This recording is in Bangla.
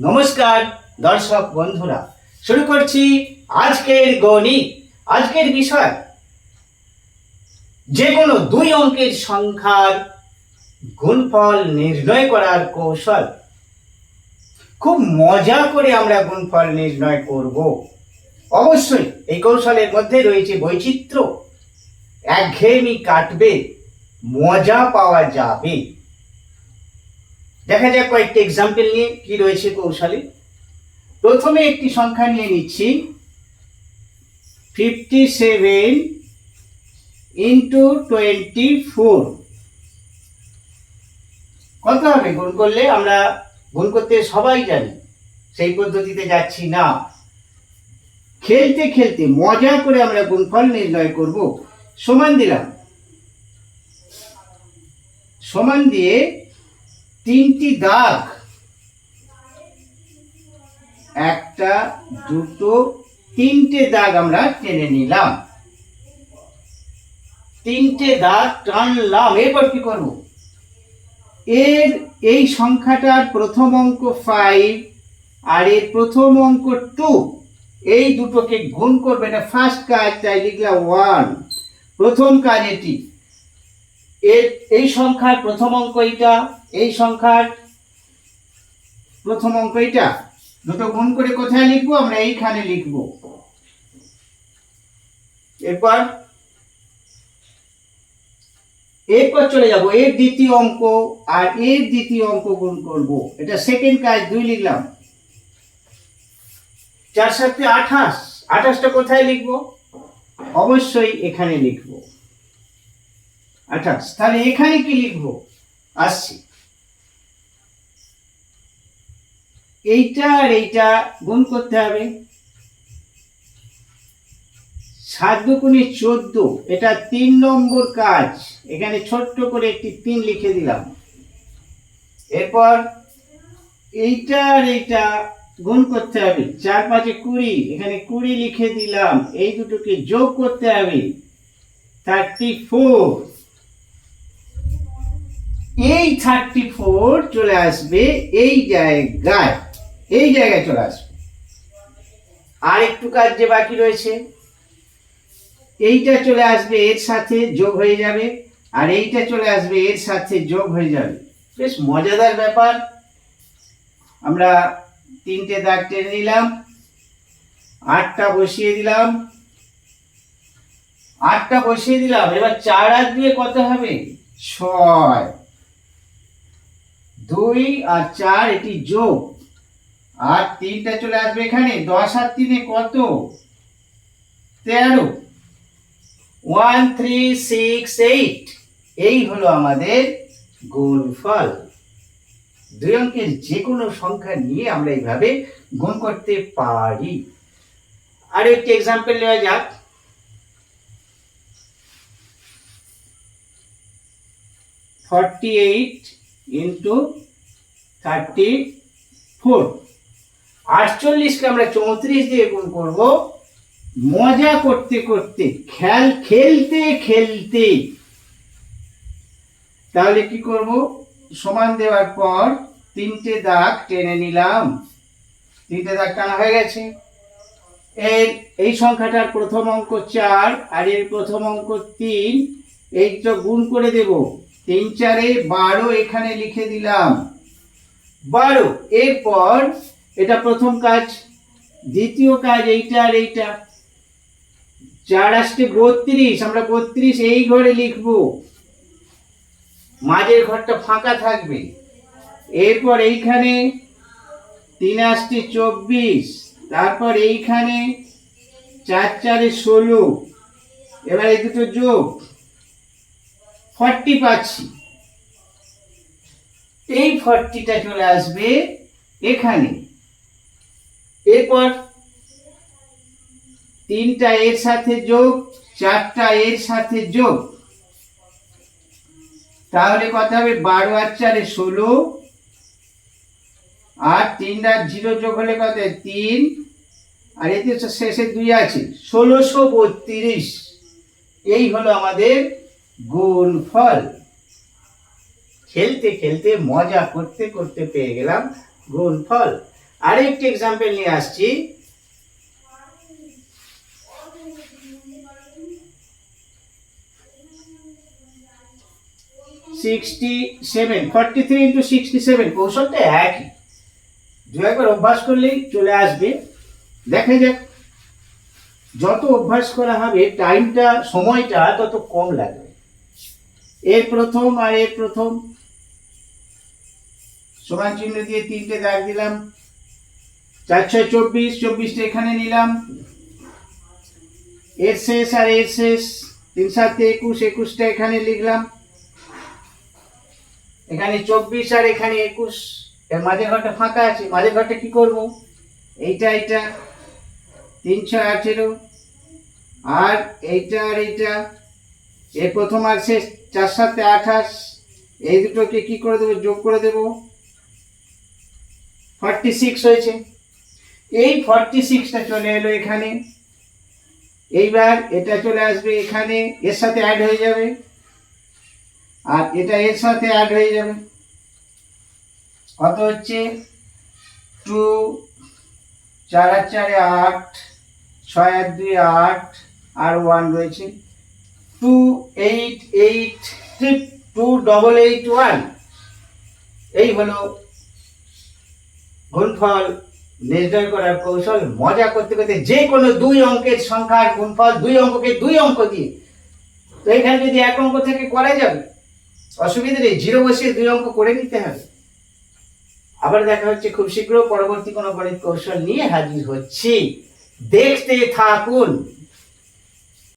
নমস্কার, দর্শক বন্ধুরা। শুরু করছি আজকের গণিত। আজকের বিষয় যে কোনো দুই অঙ্কের সংখ্যার গুণফল নির্ণয় করার কৌশল। খুব মজা করে আমরা গুণফল নির্ণয় করব। অবশ্যই এই কৌশলের মধ্যে রয়েছে বৈচিত্র্য। একঘেয়েমি কাটবে, মজা পাওয়া যাবে। দেখা যাক কয়েকটি এক্সাম্পল নিয়ে কি রয়েছে কৌশলে। প্রথমে একটি সংখ্যা নিয়ে নিচ্ছি। Fifty seven into twenty four কত হবে? গুণ করলে আমরা গুণ করতে সবাই জানি, সেই পদ্ধতিতে যাচ্ছি না। খেলতে খেলতে মজা করে আমরা গুণফল নির্ণয় করব। সমান দিলাম। সমান দিয়ে তিনটি দাগ। একটা, দুটো, তিনটে দাগ আমরা টেনে নিলাম। তিনটে দাগ টানলাম, এরপর কি করব? এর এই সংখ্যাটার প্রথম অঙ্ক ফাইভ আর এর প্রথম অঙ্ক টু এই দুটোকে গুণ করবে এটা ফার্স্ট কাজ তাই লিখলাম ওয়ান প্রথম কাজ এটি এই সংখ্যার প্রথম অঙ্ক এইটা, এই সংখ্যার প্রথম অঙ্ক এইটা। দুটো গুণ করে কোথায় লিখব? আমরা এইখানে লিখব। এরপর এরপর চলে যাব। এর দ্বিতীয় অঙ্ক আর এর দ্বিতীয় অঙ্ক গুণ করব। এটা সেকেন্ড কাজ দুই লিখলাম। চার সাথে আঠাশ। আঠাশটা কোথায় লিখব? অবশ্যই এখানে লিখব। আঠাশ তাহলে এখানে কি লিখব? আসছি। এইটা আর এইটা গুণ করতে হবে। সাত দুগুণে চোদ্দ, এটা তিন নম্বর কাজ। এখানে ছোট্ট করে একটি তিন লিখে দিলাম। এরপর এইটা আর এইটা গুণ করতে হবে। চার পাঁচে কুড়ি, এখানে কুড়ি লিখে দিলাম। এই দুটোকে যোগ করতে হবে। Thirty four. এই থার্টি ফোর চলে আসবে এই জায়গায় এই জায়গায় চলে আসবে। আর একটু কাজ যে বাকি রয়েছে, এইটা চলে আসবে, এর সাথে যোগ হয়ে যাবে, আর এইটা চলে আসবে, এর সাথে যোগ হয়ে যাবে। বেশ মজাদার ব্যাপার। আমরা তিনটে দাগ টেনে নিলাম, আটটা বসিয়ে দিলাম। আটটা বসিয়ে দিলাম, এবার চার আট দিয়ে কত হবে? ছয়। দুই আর চার, এটি যোগ। আর তিনটা চলে আসবে এখানে, দশ আর তিনে কত? তেরো। One, three, six, eight. এই হলো আমাদের গুণফল। দুই অঙ্কের যে কোনো সংখ্যা নিয়ে আমরা এইভাবে গুণ করতে পারি। আর একটি এক্সাম্পল নেওয়া যাক। Forty eight into thirty four আটচল্লিশকে আমরা চৌত্রিশ দিয়ে গুণ করব। মজা করতে করতে, খেল খেলতে খেলতে। তাহলে কি করব? সমান দেওয়ার পর তিনটে দাগ টেনে নিলাম। তিনটে দাগ টানা হয়ে গেছে। এর, এই সংখ্যাটার প্রথম অঙ্ক চার আর এর প্রথম অঙ্ক তিন, এই তো গুণ করে দেব। তিন চারে বারো এখানে লিখে দিলাম। বারো, এরপর এটা প্রথম কাজ, দ্বিতীয় কাজ এইটা আর এইটা। চার আসতে বত্রিশ, আমরা বত্রিশ এই ঘরে লিখব। মাঝের ঘরটা ফাঁকা থাকবে। এরপর এইখানে তিন আসতে চব্বিশ, তারপর এইখানে চার চারে ষোলো। এবার এই দুটো যোগ। ফর্টি পাচ্ছি। এই ফর্টিটা চলে আসবে এখানে। এরপর তিনটা এর সাথে যোগ, চারটা এর সাথে যোগ। তাহলে কত হবে? বারো আর চারে ষোলো। আর তিনটা জিরো যোগ হলে কত? তিন। আর এতে শেষে দুই আছে। ষোলোশো বত্রিশ। এই হলো আমাদের গুণফল খেলতে খেলতে, মজা করতে করতে পেয়ে গেলাম গুণফল আরেকটি এক্সাম্পল নিয়ে আসছি। Sixty seven forty three into sixty seven কৌশলটা একই। দু একবার অভ্যাস করলেই চলে আসবে। দেখা যাক। যত অভ্যাস করা হবে টাইমটা সময়টা তত কম লাগবে। এর প্রথম আর এর প্রথম। সমান চিহ্ন দিয়ে তিনটে দাগ দিলাম। চার ছয় চব্বিশ, চব্বিশটা এখানে নিলাম। এর শেষ আর এর শেষ। তিন সাতে একুশ, একুশটা এখানে লিখলাম। এখানে চব্বিশ আর এখানে একুশ। মাঝের ঘরটা ফাঁকা আছে, মাঝের ঘরটা কি করব? এইটা এইটা। তিন ছয় আঠেরো। আর এইটা আর এইটা। এর প্রথম আর শেষ চার সাথে আঠাশ, এই দুটোকে কি করে দেবো? যোগ করে দেবো। ফর্টি সিক্স হয়েছে। এই ফর্টি সিক্সটা চলে এলো এখানে। এইবার এটা চলে আসবে এখানে, এর সাথে অ্যাড হয়ে যাবে। আর এটা এর সাথে অ্যাড হয়ে যাবে। কত হচ্ছে? টু চার আর চারে আট, ছয় আর দুই আট, আর ওয়ান রয়েছে। Two eight eight triple two double eight one এই হলো গুণফল নির্ণয় করার কৌশল। মজা করতে করতে যে কোনো দুই অঙ্কের সংখ্যার গুণফল দুই অঙ্ককে দুই অঙ্ক দিয়ে। তো এখানে যদি এক অঙ্ক থেকে করা যাবে অসুবিধা নেই, জিরো বসিয়ে দুই অঙ্ক করে নিতে হবে। আবার দেখা হচ্ছে খুব শীঘ্র পরবর্তী কোনো গণিত কৌশল নিয়ে হাজির হচ্ছি। দেখতে থাকুন।